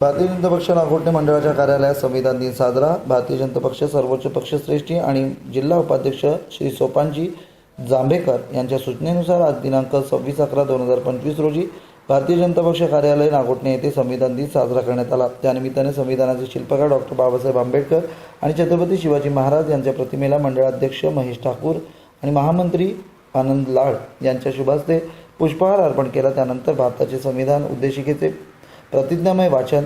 भारतीय जनता पक्ष नागोठणे मंडळाच्या कार्यालयात संविधान दिन साजरा. भारतीय जनता पक्ष सर्वोच्च पक्षश्रेष्ठी आणि जिल्हा उपाध्यक्ष श्री सोपानजी जांभेकर यांच्या सूचनेनुसार आज दिनांक सव्वीस अकरा दोन हजार पंचवीस रोजी भारतीय जनता पक्ष कार्यालय नागोठणे येथे संविधान दिन साजरा करण्यात आला. त्यानिमित्ताने संविधानाचे शिल्पकार डॉक्टर बाबासाहेब आंबेडकर आणि छत्रपती शिवाजी महाराज यांच्या प्रतिमेला मंडळाध्यक्ष महेश ठाकूर आणि महामंत्री आनंद लाड यांच्या शुभास्ते पुष्पहार अर्पण केला. त्यानंतर भारताचे संविधान उद्देशिकेचे प्रतिज्ञामय वाचन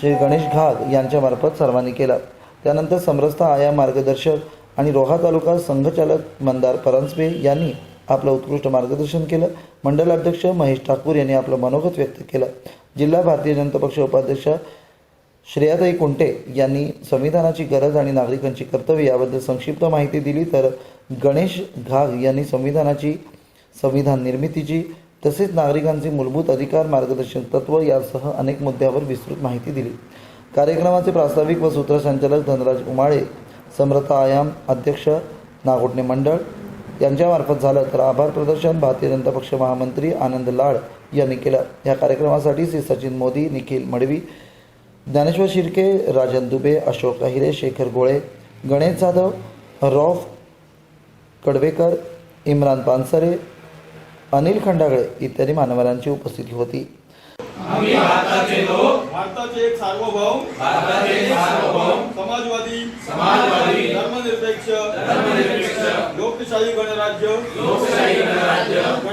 श्री गणेश घाग यांच्यामार्फत सर्वांनी केलं. त्यानंतर समरसता आया मार्गदर्शक आणि रोहा तालुका संघचालक मंदार परांजपे यांनी आपलं उत्कृष्ट मार्गदर्शन केलं. मंडलाध्यक्ष महेश ठाकूर यांनी आपलं मनोगत व्यक्त केलं. जिल्हा भारतीय जनता पक्ष उपाध्यक्ष श्रेयाताई कुंटे यांनी संविधानाची गरज आणि नागरिकांची कर्तव्य याबद्दल संक्षिप्त माहिती दिली तर गणेश घाग यांनी संविधानाची संविधान निर्मितीची तसेच नागरिकांचे मूलभूत अधिकार मार्गदर्शन तत्व यासह अनेक मुद्द्यावर विस्तृत माहिती दिली. कार्यक्रमाचे प्रास्ताविक व सूत्रसंचालक धनराज उमाळे समरता आयाम अध्यक्ष नागोटणे मंडळ यांच्यामार्फत झालं तर आभार प्रदर्शन भारतीय जनता पक्ष महामंत्री आनंद लाड यांनी केलं. या कार्यक्रमासाठी श्री सचिन मोदी निखिल मडवी ज्ञानेश्वर शिर्के राजन दुबे अशोक अहिरे शेखर गोळे गणेश जाधव रॉफ कडवेकर इम्रान पानसरे अनिल खंडागळे इत्यादी मान्यवरांची उपस्थिती होती. भारताचे एक सार्वभौम. समाजवादी. समाजवादी. धर्मनिरपेक्ष. धर्मनिरपेक्ष. लोकशाही गणराज्य. लोकशाही गणराज्य.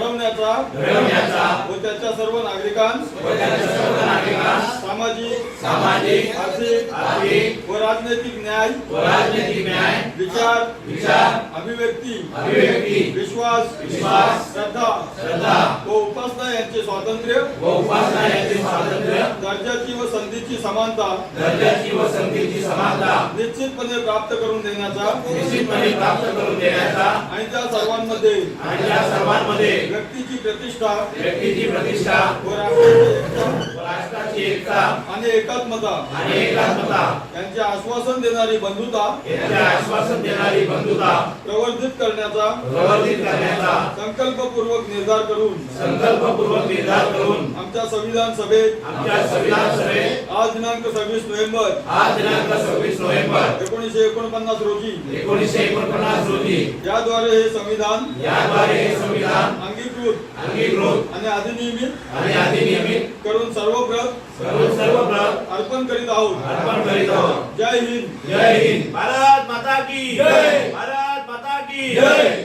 घडवण्याचा व त्याच्या सर्व नागरिकांस व त्याच्या सर्व नागरिकांस सामाजिक सामाजिक आर्थिक आर्थिक व राजनैतिक न्याय व राजनैतिक न्याय विचार विचार अभिव्यक्ती अभिव्यक्ती विश्वास विश्वास श्रद्धा श्रद्धा व उपासना यांचे स्वातंत्र्य व उपासना यांचे स्वातंत्र्य दर्जाची व संधीची समानता दर्जाची व संधीची समानता निश्चितपणे प्राप्त करून देण्याचा निश्चितपणे प्राप्त करून देण्याचा आणि त्या सर्वांमध्ये आणि या सर्वांमध्ये व्यक्तीची प्रतिष्ठा व्यक्तीची प्रतिष्ठा व राष्ट्राची एकता. व राष्ट्राची एकता आणि एकात्मता. आणि एकात्मता. यांचे आश्वासन देणारी बंधुता. यांचे आश्वासन देणारी बंधुता. प्रवर्धित करण्याचा. प्रवर्धित करण्याचा. संकल्पपूर्वक निर्धार करून. संकल्पपूर्वक निर्धार करून. आमच्या संविधान सभेत. आमच्या संविधान सभेत. आज दिनांक सव्वीस नोव्हेंबर. आज दिनांक सव्वीस नोव्हेंबर. एकोणीसशे एकोणपन्नास रोजी. एकोणीसशे एकोणपन्नास रोजी. याद्वारे हे संविधान याद्वारे हे संविधान अंगीकृत. अंगीकृत. आणि अधिनियमित. आणि अधिनियमित. करून सर्वप्रत अर्पण करीत आहोत. अर्पण करीत आहोत. जय हिंद. जय हिंद. भारत माता की जय. भारत माता की जय.